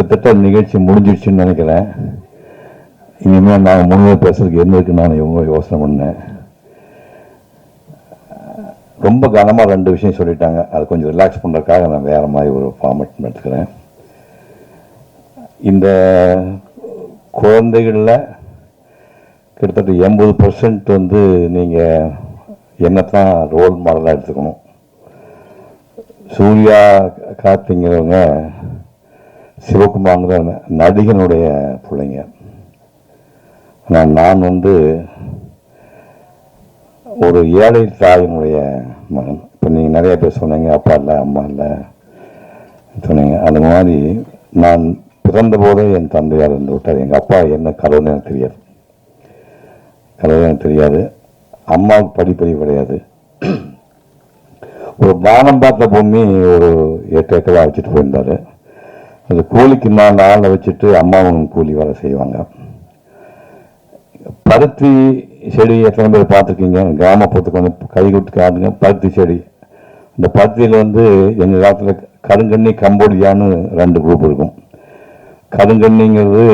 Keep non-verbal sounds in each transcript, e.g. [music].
கிட்டத்தட்ட நிகழ்ச்சி முடிஞ்சிடுச்சுன்னு நினைக்கிறேன். இனிமேல் நான் முழுமையாக பேசுறதுக்கு என்ன இருக்குன்னு நான் இவங்க யோசனை பண்ணேன். ரொம்ப கனமாக ரெண்டு விஷயம் சொல்லிட்டாங்க. அது கொஞ்சம் ரிலாக்ஸ் பண்ணுறதுக்காக நான் வேறு மாதிரி ஒரு ஃபார்மேட் எடுத்துக்கிறேன். இந்த குழந்தைகளில் கிட்டத்தட்ட எண்பது பர்சன்ட் வந்து நீங்கள் என்னத்தான் ரோல் மாடலாக எடுத்துக்கணும். சூர்யா கார்த்திங்கிறவங்க சிவகுமார்ங்கிற நடிகனுடைய பிள்ளைங்க. ஆனால் நான் வந்து ஒரு ஏழை தாயினுடைய மகன். இப்போ நீங்கள் நிறைய பேர் சொன்னீங்க அப்பா இல்லை அம்மா இல்லை சொன்னீங்க. அந்த மாதிரி நான் பிறந்தபோதே என் தந்தையார் இருந்து விட்டார். எங்கள் அப்பா என்ன கடவுள்னு எனக்கு தெரியாது. கடவுள் எனக்கு தெரியாது. அம்மாவுக்கு படிப்பறிவு கிடையாது. ஒரு வானம் பார்த்த பூமி ஒரு எட்டு ஏக்கராக வச்சுட்டு போயிருந்தாரு. அது கூலிக்கு நான் ஆளை வச்சுட்டு அம்மாவும் கூலி வேலை செய்வாங்க. பருத்தி செடி எத்தனை பேர் பார்த்துருக்கீங்க? கிராமப்புறத்துக்கு வந்து கை கொடுத்து காட்டுங்க. பருத்தி செடி. இந்த பருத்தியில் வந்து எங்கள் காலத்தில் கருங்கண்ணி கம்போடியான்னு ரெண்டு குரூப் இருக்கும். கருங்கண்ணிங்கிறது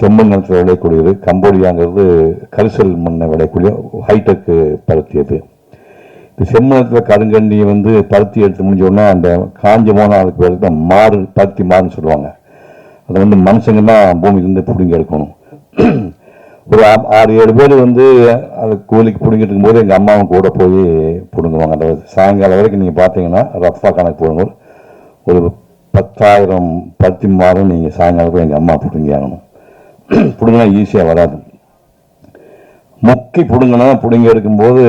செம்மண் நிலத்தில் விளையக்கூடியது. கம்போடியாங்கிறது கரிசல் மண்ணை விளையக்கூடிய ஹைடெக்கு பருத்தி அது. இந்த செம்மணத்தில் கருங்கண்ணி வந்து பருத்தி எடுத்து முடிஞ்சோடனே அந்த காஞ்சி போன அதுக்கு பேர் தான் மாறு பருத்தி மாறுன்னு சொல்லுவாங்க. அதை வந்து மனுஷங்க தான் பூமியிலேருந்து பிடுங்கி எடுக்கணும். ஒரு ஆ- ஆறு ஏழு பேர் வந்து அது கூலிக்கு பிடுங்கிட்டு இருக்கும்போது எங்கள் அம்மாவும் கூட போய் பிடுங்குவாங்க. அந்த சாயங்காலம் வரைக்கும் நீங்கள் பார்த்தீங்கன்னா ரஃபா கணக்கு போடுங்க. ஒரு பத்தாயிரம் பருத்தி மாறும் நீங்கள் சாயங்காலம் போய் எங்கள் அம்மா பிடுங்கி ஆகணும். பிடுங்கினா ஈஸியாக வராது. முக்கி பிடுங்கினா பிடுங்கி எடுக்கும்போது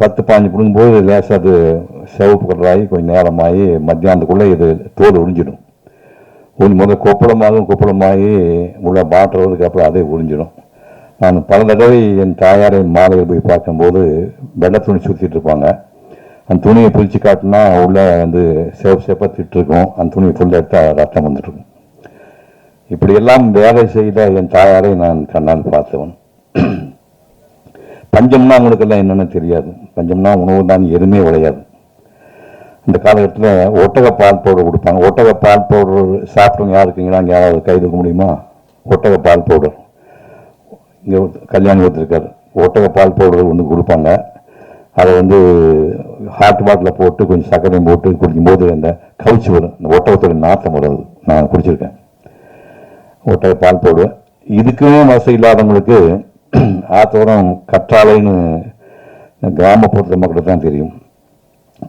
பத்து பாஞ்சு பிடுங்கும்போது லேசாக அது சிவப்பு கடலாகி கொஞ்சம் நேரமாகி மத்தியானத்துக்குள்ளே இது தோல் உறிஞ்சிடும். உன் முதல்ல கொப்பளமாகும் கொப்பளமாகி உள்ள மாற்றுறதுக்கு அப்புறம் அதே உறிஞ்சிடும். நான் பல தடவை என் தாயாரை மாலையில் போய் பார்க்கும்போது வெள்ளை துணி சுற்றிட்டு இருப்பாங்க. அந்த துணியை பிரித்து காட்டினா உள்ளே வந்து சேப் சேப்பாக திட்டிருக்கும் அந்த துணியை ஃபுல்லாக எடுத்தால் ரத்தம் வந்துட்டுருக்கும் இப்படியெல்லாம் வேலை செய்த என் தாயாரை நான் கண்ணால் பார்த்தவன். பஞ்சம்னா அவங்களுக்கெல்லாம் என்னென்னு தெரியாது. பஞ்சம்னா உணவு தான் எதுவுமே விளையாது இந்த காலகட்டத்தில் ஒட்டக பால் பவுடர் கொடுப்பாங்க. ஒட்டக பால் பவுடர் சாப்பிட்டவங்க யார் இருக்கீங்களா? அங்கே யாராவது கை தூக்க முடியுமா? ஒட்டக பால் பவுடர். இங்கே கல்யாணம் ஒருத்தருக்கார் ஒட்டக பால் பவுடர் ஒன்று கொடுப்பாங்க. அதை வந்து ஹாட் பாட்டில் போட்டு கொஞ்சம் சர்க்கரையும் போட்டு குடிக்கும்போது அந்த கவுச்சி வரும். இந்த ஒட்டகத்தோட நாத்தம் வரும் நான் குடிச்சிருக்கேன். ஒட்டக பால் பவுடர். இதுக்குமே வசதி இல்லாதவங்களுக்கு [clears throat] ஆத்தோரம் கற்றாழைன்னு கிராமப்புறத்து மக்களுக்கு தான் தெரியும்.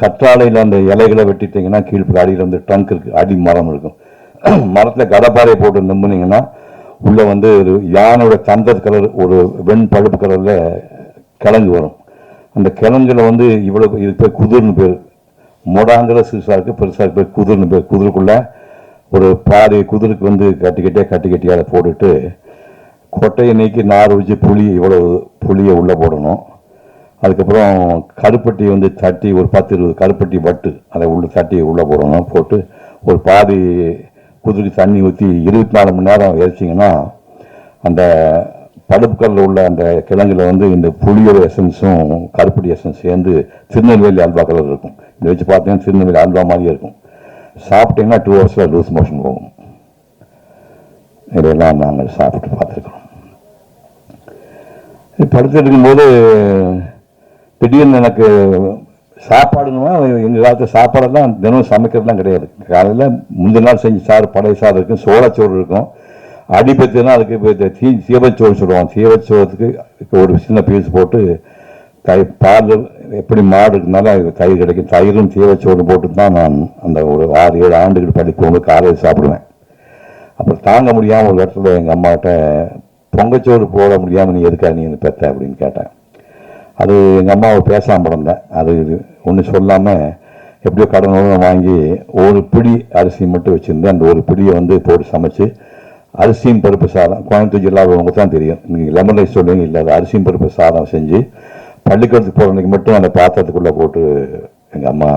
கற்றாழையில் அந்த இலைகளை வெட்டிட்டீங்கன்னா கீழ்ப்புற அடியில் வந்து டங்க் இருக்குது அடி மரம் இருக்கும். [clears throat] மரத்தில் கடப்பாறை போட்டு நம்பினீங்கன்னா உள்ளே வந்து ஒரு யானோட தந்தர் கலர் ஒரு வெண் பழுப்பு கலரில் கிழங்கு வரும். அந்த கிழங்குல வந்து இவ்வளோ இது பேர் குதிர்னு பேர். மொடாங்கிற சிறுசாக இருக்குது பெருசாக இருக்கு பேர் குதிர்னு பேர். குதிருக்குள்ளே ஒரு பாதி குதிருக்கு வந்து கட்டி கட்டியாக கட்டி கட்டியாக போட்டுட்டு கொட்டையை நீக்கி நார் வச்சு புளி இவ்வளவு புளியை உள்ளே போடணும். அதுக்கப்புறம் கருப்பட்டி வந்து தட்டி ஒரு பத்து இருபது கருப்பட்டி வட்டு அதை உள்ள தட்டி உள்ளே போடணும். போட்டு ஒரு பாதி குதிரை தண்ணி ஊற்றி இருபத்தி நாலு மணி நேரம் எரிச்சிங்கன்னா அந்த படுப்புக்கல்ல உள்ள அந்த கிழங்குல வந்து இந்த புளியோட எசன்ஸும் கருப்பட்டி எசன்ஸ் சேர்ந்து திருநெல்வேலி அல்வா கலர் இருக்கும். இதை வச்சு பார்த்தீங்கன்னா திருநெல்வேலி அல்வா மாதிரியே இருக்கும். சாப்பிட்டீங்கன்னா டூ ஹவர்ஸில் லூஸ் மோஷன் போகும். இதெல்லாம் நாங்கள் சாப்பிட்டு பார்த்துருக்கோம் படுத்துருக்கும் இருக்கும்போது திடீர்னு எனக்கு சாப்பாடுன்னா எங்கள் காலத்து சாப்பாடெல்லாம் தினமும் சமைக்கிறதுலாம் கிடையாது. காலையில் முந்தின நாள் செஞ்சு சாறு பழைய சாறு இருக்கும் சோளச்சோறு இருக்கும். அடிபத்துனா அதுக்கு இப்போ தீ சீவச்சோறு சொல்லுவாங்க. சீவச்சோறத்துக்கு ஒரு சின்ன பீஸ் போட்டு தை பால் எப்படி மாடு இருக்கனால தயிர் கிடைக்கும். தயிரும் சீவச்சோறு போட்டு தான் நான் அந்த ஒரு ஆறு ஏழு ஆண்டுகள் படிக்கும் காலையில் சாப்பிடுவேன். அப்புறம் தாங்க முடியாமல் ஒரு இடத்துல எங்கள் அம்மாட்ட பொங்கச்சோறு போட முடியாமல் நீ எதுக்காக நீ இந்த அப்படின்னு கேட்டேன் அது எங்கள் அம்மாவை பேசாமல் பிறந்தேன் அது ஒன்றும் சொல்லாமல் எப்படியோ கடனோடு வாங்கி ஒரு பிடி அரிசி மட்டும் வச்சுருந்தேன். அந்த ஒரு பிடியை வந்து போட்டு சமைச்சு அரிசியும் பருப்பு சாதம் கோயம்புத்தூர் ஜில்லாவுக்கு தான் தெரியும். நீங்கள் லெமன் ரைஸ் சொல்லுவீங்க இல்லை அது அரிசியும் பருப்பு சாதம் செஞ்சு பள்ளிக்கூடத்துக்கு போகிற மட்டும் அந்த பாத்திரத்துக்குள்ளே போட்டு எங்கள் அம்மா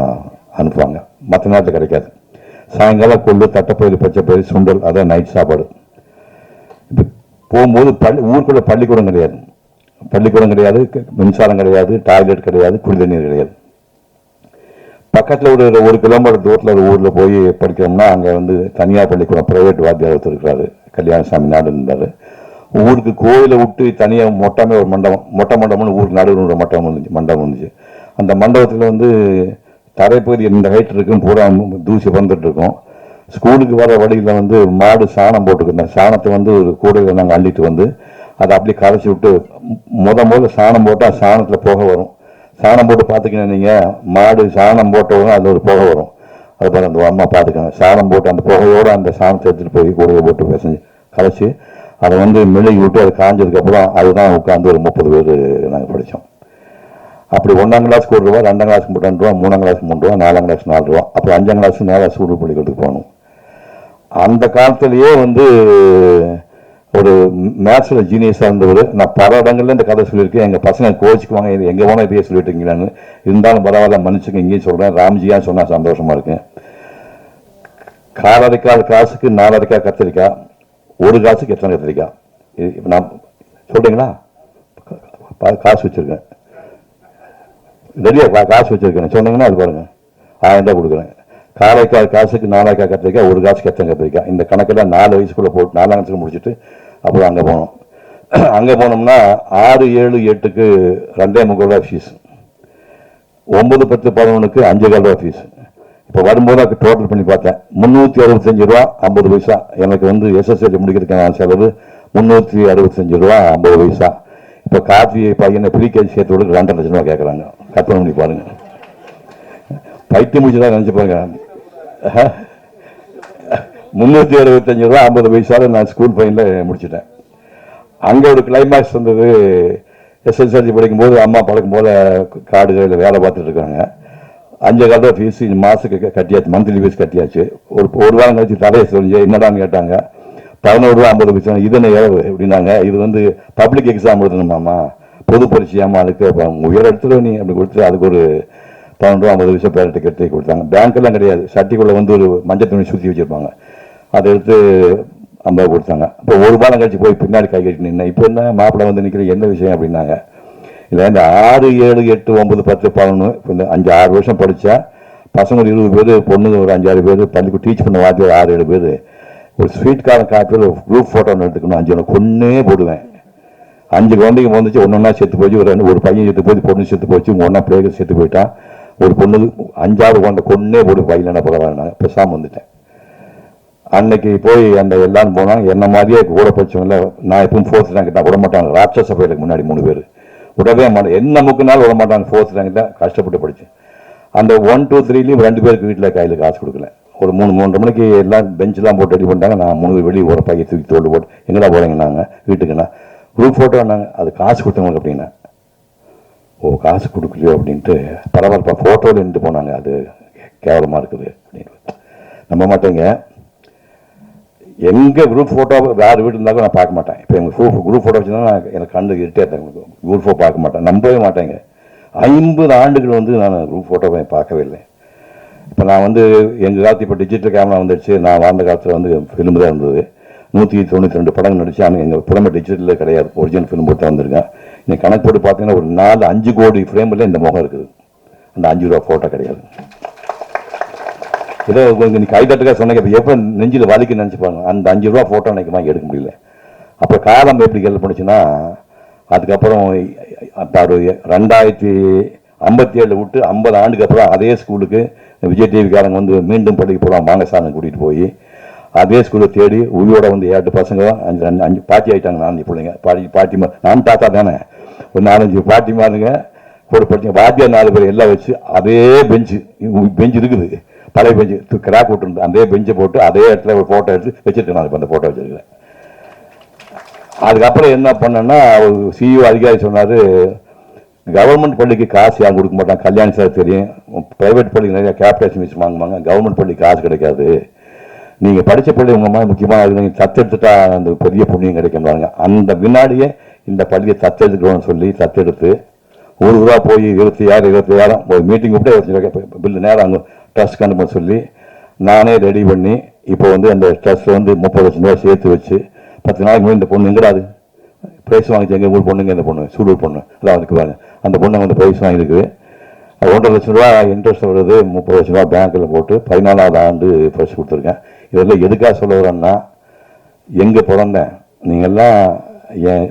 அனுப்புவாங்க. மற்ற நேரத்தில் கிடைக்காது. சாயங்காலம் கொள்ளு தட்டைப்பயிறு பச்சைப்பயிறு சுண்டல் அதான் நைட் சாப்பாடு. போகும்போது பள்ளி ஊருக்குள்ள பள்ளிக்கூடம் கிடையாது. பள்ளிக்கூடம் கிடையாது மின்சாரம் கிடையாது டாய்லெட் கிடையாது குடி தண்ணீர் கிடையாது. பக்கத்தில் ஒரு ஒரு கிலோமீட்டர் தூரத்தில் ஒரு ஊரில் போய் படிக்கிறோம்னா அங்கே வந்து தனியார் பள்ளிக்கூடம் ப்ரைவேட் வாத்தியார் ஒருத்தருக்கிறாரு கல்யாணசாமி நாடு இருந்தார். ஊருக்கு கோயிலை விட்டு தனியாக மொட்டமே ஒரு மண்டபம் மொட்டை மண்டபம்னு ஊருக்கு நடுவில் ஒரு மண்டபம் இருந்துச்சு மண்டபம் இருந்துச்சு. அந்த மண்டபத்தில் வந்து தரைப்பகுதி இந்த ஹைட் இருக்கும் பூரா தூசி பறந்துட்டு இருக்கும். ஸ்கூலுக்கு வர வழியில் வந்து மாடு சாணம் போட்டுருக்கோம் சாணத்தை வந்து ஒரு கூடையில் நாங்கள் அள்ளிட்டு வந்து அதை அப்படியே கரைச்சி விட்டு முத முதல்ல சாணம் போட்டால் சாணத்தில் புகை வரும். சாணம் போட்டு பார்த்துக்கணும் நீங்கள் மாடு சாணம் போட்டவுடனே அது ஒரு புகை வரும். அது பாரு அந்த அம்மா பார்த்துக்கோங்க. சாணம் போட்டு அந்த புகையோட அந்த சாணத்தை எடுத்துகிட்டு போய் கூடையை போட்டு பிசைஞ்சு கரைச்சி அதை வந்து மெழுகி விட்டு அது காஞ்சதுக்கப்புறம் அதுதான் உட்காந்து ஒரு முப்பது பேர் நாங்கள் படித்தோம் அப்படி ஒன்றாம் கிளாஸ்க்கு ஒரு ரூபா ரெண்டாம் கிளாஸ்க்கு ரெண்டு ரூபா மூணாம் கிளாஸ்க்கு மூணு ரூபா நாலாம் கிளாஸ் நாலு ரூபா. அப்புறம் அஞ்சாம் கிளாஸ் நேராக சூடு பள்ளிக்கூடத்துக்கு போகணும். அந்த காலத்திலேயே வந்து ஒரு மேத்ஸில் ஜீனியஸாக இருந்தவர். நான் பல இடங்கள்ல இந்த கதை சொல்லியிருக்கேன். எங்கள் பசங்க கோச்சிக்குவாங்க இது எங்கே போனால் இதையே சொல்லிட்டுங்களான்னு இருந்தாலும் பரவாயில்ல மன்னிச்சுங்க இங்கேயும் சொல்கிறேன் ராம்ஜியாக சொன்னால் சந்தோஷமாக இருக்கேன் காலரைக்கால் காசுக்கு நாலரைக்காய் கத்திரிக்காய் ஒரு காசுக்கு எத்தனை கத்திரிக்காய் இது இப்போ நான் சொல்கிறீங்களா காசு வச்சுருக்கேன். ரெடியாக காசு வச்சுருக்கேன். சொன்னீங்கன்னா அது பாருங்கள் ஆயிரம் ரூபா கொடுக்குறேன். காரைக்கால் காசுக்கு நாலாக்காய் கத்திரிக்காய் ஒரு காசுக்கு எத்தனை கத்திரிக்காய் இந்த கணக்கெல்லாம் நாலு வயசுக்குள்ளே போட்டு நாலாம் கிளாஸுக்கு முடிச்சுட்டு அப்புறம் அங்கே போனோம். [clears throat] அங்கே போனோம்னா ஆறு ஏழு எட்டுக்கு ரெண்டே முக்கால் ரூபா ஃபீஸ் ஒம்பது பத்து பதினொன்றுக்கு அஞ்சு கால் ரூபா ஃபீஸ் இப்போ வரும்போது அதுக்கு டோட்டல் பண்ணி பார்த்தேன். முந்நூற்றி அறுபத்தஞ்சு ரூபா ஐம்பது பைசா. எனக்கு வந்து எஸ்எஸ்எல்சி முடிக்கிறதுக்கான செலவு முந்நூற்றி அறுபத்தஞ்சு ரூபா ஐம்பது பைசா. இப்போ காஃபி பையனை ப்ரீகேஜி சேர்த்து விட ரெண்டரை லட்சம் ரூபா கேட்குறாங்க கற்பனை பண்ணி பாருங்கள் பைத்தியம் முடிச்சுதான் நினச்சி பாருங்க. முந்நூற்றி அறுபத்தஞ்சு ரூபா ஐம்பது பைசாவில் நான் ஸ்கூல் பையனில் முடிச்சிட்டேன். அங்கே ஒரு கிளைமேக்ஸ் வந்தது. எஸ்எஸ்எல்சி படிக்கும்போது அம்மா பழக்கும் போல காடுகளில் வேலை பார்த்துட்டு இருக்காங்க. அஞ்சு காலத்தில் ஃபீஸ் மாதத்துக்கு கட்டியாச்சு மந்த்லி ஃபீஸ் கட்டியாச்சு. ஒரு ஒரு வாரம் கழிச்சு தலையை சொல்லி என்னடான்னு கேட்டாங்க. பதினோரு ரூபா ஐம்பது பைசா இது என்ன இழவு? அப்படின்னாங்க. இது வந்து பப்ளிக் எக்ஸாம் எழுதணுமாம்மா. பொது பரீட்சையாமா அதுக்கு உயர் இடத்துல நீ அப்படி கொடுத்து அதுக்கு ஒரு பன்னெண்டு ரூபா ஐம்பது பைசா பேரட்டு கட்டி கொடுத்தாங்க. பேங்க்கெல்லாம் கிடையாது. சட்டிக்குள்ளே வந்து ஒரு மஞ்சள் துணி சுற்றி வச்சுருப்பாங்க. அதை எடுத்து ஐம்பது கொடுத்தாங்க. இப்போ ஒரு பாலம் கழிச்சு போய் பின்னாடி கை கட்டி நின்று இப்போ என்ன? மாப்பிள்ளை வந்து நிற்கிற என்ன விஷயம் அப்படின்னாங்க. இல்லை இந்த ஆறு ஏழு எட்டு ஒம்பது பத்து பதினொன்று இப்போ இந்த அஞ்சு ஆறு வருஷம் படித்தா பசங்க ஒரு இருபது பேர் பொண்ணுங்க ஒரு அஞ்சாறு பேர் பள்ளிக்கு டீச் பண்ண வாத்தி ஒரு ஆறு ஏழு பேர். ஒரு ஸ்வீட் காரன் காப்பியில் ஒரு குரூப் ஃபோட்டோ எடுத்துக்கணும். அஞ்சு ஒன்று கொன்னே போடுவேன். அஞ்சு குழந்தைங்க வந்துச்சு ஒன்று ஒன்றா செத்து போச்சு ஒரு ரெண்டு ஒரு பையன் செத்து போச்சு பொண்ணு செத்து போச்சு ஒன்றா பிள்ளைகள் செத்து போயிட்டான் ஒரு பொண்ணு அஞ்சாவது கொண்ட கொன்னே போட்டு பையில் என்ன பரவாயில்ல பேசாமல் வந்துட்டேன். அன்னைக்கு போய் அந்த எல்லாரும் போனாங்க. என்ன மாதிரியே கூட படிச்சவங்கள நான் எப்பவும் ஃபோர்த் ரேங்க் தான் விட மாட்டாங்க. ராட்சச பயிலுக்கு முன்னாடி மூணு பேர். விடவே மாட்டேன். என்ன முக்குனாலும் விட மாட்டாங்க. ஃபோர்த் ரேங்க் தான் கஷ்டப்பட்டு படித்தேன் அந்த ஒன் டூ த்ரீலையும் ரெண்டு பேருக்கு வீட்டில் கையில் காசு கொடுக்கல. ஒரு மூணு மூன்றரை மணிக்கு எல்லாம் பெஞ்செலாம் போட்டு ரெடி பண்ணிட்டாங்க. நான் மூணு பேர் வெளியே ஒரு பையன் தூக்கி தோடு போட்டு எங்கடா நாங்கள் வீட்டுக்குண்ணா குரூப் ஃபோட்டோ நாங்க அது காசு கொடுத்தவங்களுக்கு அப்படின்னா. ஓ காசு கொடுக்கலையோ அப்படின்ட்டு பரவாயில்ல ஃபோட்டோவில் இருந்து போனாங்க. அது கேவலமாக இருக்குது அப்படின்னு. நம்ப மாட்டேங்க. எங்கள் குரூப் ஃபோட்டோ வேறு வீடு இருந்தாலும் நான் பார்க்க மாட்டேன். இப்போ எங்கள் குரூப் குரூப் ஃபோட்டோ வச்சுருந்தா நான் எனக்கு கண்டு இருட்டே குரூப் ஃபோட்டோ பார்க்க மாட்டேன். நம்பவே மாட்டேங்க. ஐம்பது ஆண்டுகள் வந்து நான் குரூப் ஃபோட்டோவை பார்க்கவே இல்லை. இப்போ நான் வந்து எங்கள் காலத்து இப்போ டிஜிட்டல் கேமரா வந்துடுச்சு. நான் வாழ்ந்த காலத்தில் வந்து ஃபிலிம் தான் இருந்தது. நூற்றி தொண்ணூற்றி ரெண்டு படங்கள் நடிச்சு ஆனால் எங்கள் புலமை டிஜிட்டலில் கிடையாது. ஒரிஜினல் ஃபிலிம் போட்டு வந்திருக்கேன். இந்த கணக்கு போட்டு பார்த்தீங்கன்னா ஒரு நாலு அஞ்சு கோடி ஃப்ரேமில் இந்த முகம் இருக்குது. அந்த அஞ்சு ரூபா ஃபோட்டோ கிடையாது. ஏதோ உங்களுக்கு நீ கைதட்டுக்காக சொன்னீங்க இப்போ எப்போ நெஞ்சில் வலிக்கு நினச்சிப்பாங்க அந்த அஞ்சு ரூபா ஃபோட்டோ எனக்கு வாங்கி எடுக்க முடியல. அப்போ காலம் எப்படி ஹெல்ப் பண்ணுச்சுன்னா அதுக்கப்புறம் அப்போ ரெண்டாயிரத்தி ஐம்பத்தி ஏழு விட்டு ஐம்பது ஆண்டுக்கு அப்புறம் அதே ஸ்கூலுக்கு விஜய் டிவிக்காரங்க வந்து மீண்டும் படிக்க போகிறோம் வாங்க கூட்டிகிட்டு போய் அதே ஸ்கூலில் தேடி உயிரோட வந்து ஏட்டு பசங்க அஞ்சு ரெண்டு அஞ்சு பாட்டி ஆகிட்டாங்க நாலஞ்சு பிள்ளைங்க. பாட்டி பாட்டி நான் தாத்தா தானே. ஒரு நாலஞ்சு பாட்டிமாருங்க கூட படிச்சு வாத்தியார் நாலு பேர் எல்லாம் வச்சு அதே பெஞ்சு பெஞ்சு இருக்குது. பழைய பெஞ்சு கிராக் விட்டுருந்து அதே பெஞ்சை போட்டு அதே இடத்துல ஒரு ஃபோட்டோ எடுத்து வச்சிருக்கேன் நான் இப்போ அந்த ஃபோட்டோ வச்சிருக்கிறேன் அதுக்கப்புறம் என்ன பண்ணேன்னா சிஇஓ அதிகாரி சொன்னார் கவர்மெண்ட் பள்ளிக்கு காசு யாரும் கொடுக்க மாட்டாங்க. கல்யாணம் சார் தெரியும். ப்ரைவேட் பள்ளிக்கு நிறையா கேபிடேஷன் வச்சு வாங்குவாங்க. கவர்மெண்ட் பள்ளிக்கு காசு கிடைக்காது. நீங்கள் படித்த பள்ளி உங்கள் மாதிரி முக்கியமாக நீங்கள் தத்தெடுத்துட்டா அந்த பெரிய புண்ணியம் கிடைக்கும் பாருங்க. அந்த வினாடியே இந்த பள்ளியை தத்தெடுக்கணும்னு சொல்லி தத்தெடுத்து ஒரு ரூபா போய் இருபத்தி ஆறு இருபத்தி ஆறாம் ஒரு மீட்டிங் விட்டு இருபத்தி பில்லு நேரம் அங்கே ட்ரஸ்ட் அனுப்ப சொல்லி நானே ரெடி பண்ணி இப்போ வந்து அந்த ட்ரஸ்ட் வந்து முப்பது லட்சம் ரூபாய் சேர்த்து வச்சு பத்து நாளைக்கு முன்னாடி இந்த பொண்ணு எங்கடாது ப்ரைஸ் வாங்கிச்சு. எங்கள் ஊர் பொண்ணுங்க இந்த பொண்ணு சூலூர் பொண்ணு. அதான் அதுக்கு பாருங்க. அந்த பொண்ணு வந்து ப்ரைஸ் வாங்கியிருக்குது ஒன்றரை லட்சம் ரூபா இன்ட்ரெஸ்ட் வருது. முப்பது லட்ச ரூபா பேங்க்கில் போட்டு பதினாலாவது ஆண்டு ப்ரைஸ் கொடுத்துருக்கேன். இதெல்லாம் எதுக்காக சொல்ல வரேன்னா எங்கே பிறந்தேன் நீங்கள்லாம் என்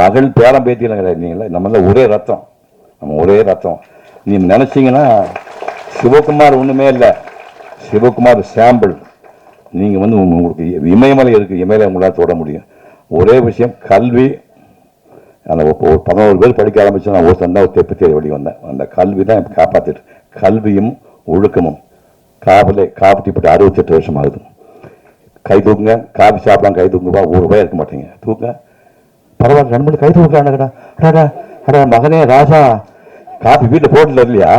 மகள் பேரம் பேத்தியெல்லாம் கிடையாது. நீங்களாம் நம்மளாம் ஒரே ரத்தம். நம்ம ஒரே ரத்தம். நீ நினச்சிங்கன்னா சிவகுமார் ஒன்றுமே இல்லை. சிவகுமார் சாம்பிள் நீங்கள் வந்து உங்களுக்கு இமயமலை இருக்குது இமயமலை உங்களால் தொட முடியும். ஒரே விஷயம் கல்வி. அந்த ஒரு பதினோரு பேர் படிக்க ஆரம்பிச்சு நான் ஒரு சந்தா ஒரு தெப்பு தேடி வழி வந்தேன். அந்த கல்வி தான் இப்போ காப்பாற்றிட்டு கல்வியும் ஒழுக்கமும். காவலே காப்பாற்றிப்பட்டு அறுபத்தெட்டு வருஷம் ஆகுது. கை தூக்குங்க காஃபி சாப்பிடலாம் கை தூக்குப்பா ஒரு ரூபாய் இருக்க மாட்டேங்க. தூக்குங்க. பரவாயில்ல ரெண்டு மணி கை தூக்கலாண்டா அடா அடா மகனே ராஜா காஃபி வீட்டில் போட்டில் இல்லையா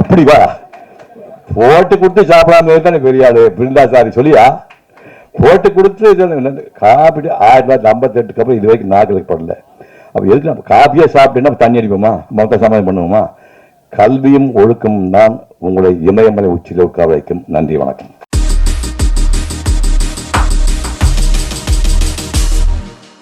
அப்படி வா. போட்டு கொடுத்து சாப்பிடாம இருந்தானே பெரிய ஆளு பிருந்தாசாரி சொல்லியா? போட்டு கொடுத்து காப்பி ஆயிரத்தி தொள்ளாயிரத்தி ஐம்பத்தெட்டுக்கு அப்புறம் இது வரைக்கும் நாக்களுக்கு படல. அப்போ எதுக்கு நம்ம காப்பியே சாப்பிட்டேன்னா தண்ணி அடிப்போமா? மொத்த சமாதானம் பண்ணுவோமா? கல்வியும் ஒழுக்கமும் தான் உங்களை இமயமலை உச்சியில் உட்கார வைக்கும். நன்றி வணக்கம்.